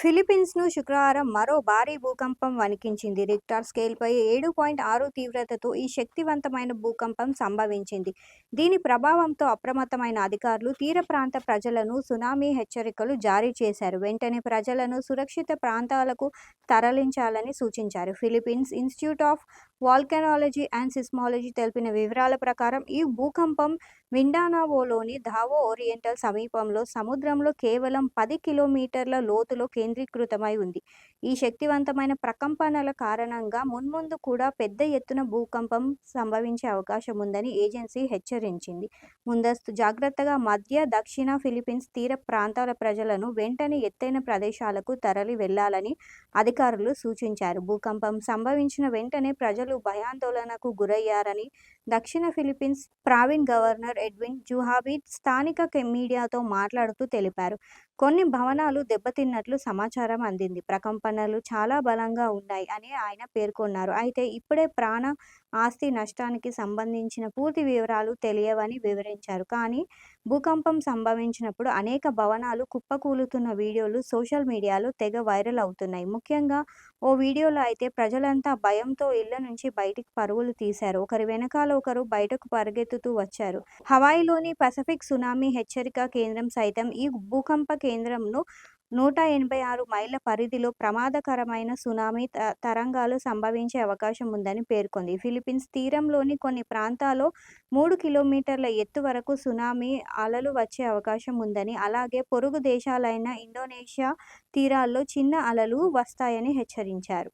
ఫిలిప్పీన్స్ను శుక్రవారం మరో భారీ భూకంపం వణికించింది. రిక్టార్ స్కేల్పై ఏడు పాయింట్ ఆరు తీవ్రతతో ఈ శక్తివంతమైన భూకంపం సంభవించింది. దీని ప్రభావంతో అప్రమత్తమైన అధికారులు తీర ప్రాంత ప్రజలను సునామీ హెచ్చరికలు జారీ చేశారు. వెంటనే ప్రజలను సురక్షిత ప్రాంతాలకు తరలించాలని సూచించారు. Philippines institute of volcanology and seismology తెలిపిన వివరాల ప్రకారం ఈ భూకంపం మిండానావోలోని ధావో ఓరియంటల్ సమీపంలో సముద్రంలో కేవలం పది కిలోమీటర్ల లోతులో కేంద్రీకృతమై ఉంది. ఈ శక్తివంతమైన ప్రకంపనల కారణంగా మున్ముందు కూడా పెద్ద ఎత్తున భూకంపం సంభవించే అవకాశం ఉందని ఏజెన్సీ హెచ్చరించింది. ముందస్తు జాగ్రత్తగా మధ్య, దక్షిణ ఫిలిప్పీన్స్ తీర ప్రాంతాల ప్రజలను వెంటనే ఎత్తైన ప్రదేశాలకు తరలి వెళ్ళాలని అధికారులు సూచించారు. భూకంపం సంభవించిన వెంటనే ప్రజలు భయాందోళనకు గురయ్యారని దక్షిణ ఫిలిప్పీన్స్ ప్రావిన్ గవర్నర్ ఎడ్విన్ జుహాబీ స్థానిక మీడియాతో మాట్లాడుతూ తెలిపారు. కొన్ని భవనాలు దెబ్బతిన్నట్లు సమాచారం అందింది. ప్రకంపనలు చాలా బలంగా ఉన్నాయి అని ఆయన పేర్కొన్నారు. అయితే ఇప్పుడే ప్రాణ, ఆస్తి నష్టానికి సంబంధించిన పూర్తి వివరాలు తెలియవని వివరించారు. కానీ భూకంపం సంభవించినప్పుడు అనేక భవనాలు కుప్పకూలుతున్న వీడియోలు సోషల్ మీడియాలో తెగ వైరల్ అవుతున్నాయి. ముఖ్యంగా ఓ వీడియోలో అయితే ప్రజలంతా భయంతో ఇళ్ళ నుంచి బయటికి పరుగులు తీశారు. ఒకరి వెనకాల ఒకరు బయటకు పరుగెత్తుతూ వచ్చారు. హవాయిలోని పసిఫిక్ సునామీ హెచ్చరిక కేంద్రం సైతం ఈ భూకంప కేంద్రంను నూట ఎనభై ఆరు మైళ్ళ పరిధిలో ప్రమాదకరమైన సునామీ తరంగాలు సంభవించే అవకాశం ఉందని పేర్కొంది. ఫిలిప్పీన్స్ తీరంలోని కొన్ని ప్రాంతాల్లో మూడు కిలోమీటర్ల ఎత్తు వరకు సునామీ అలలు వచ్చే అవకాశం ఉందని, అలాగే పొరుగు దేశాలైన ఇండోనేషియా తీరాల్లో చిన్న అలలు వస్తాయని హెచ్చరించారు.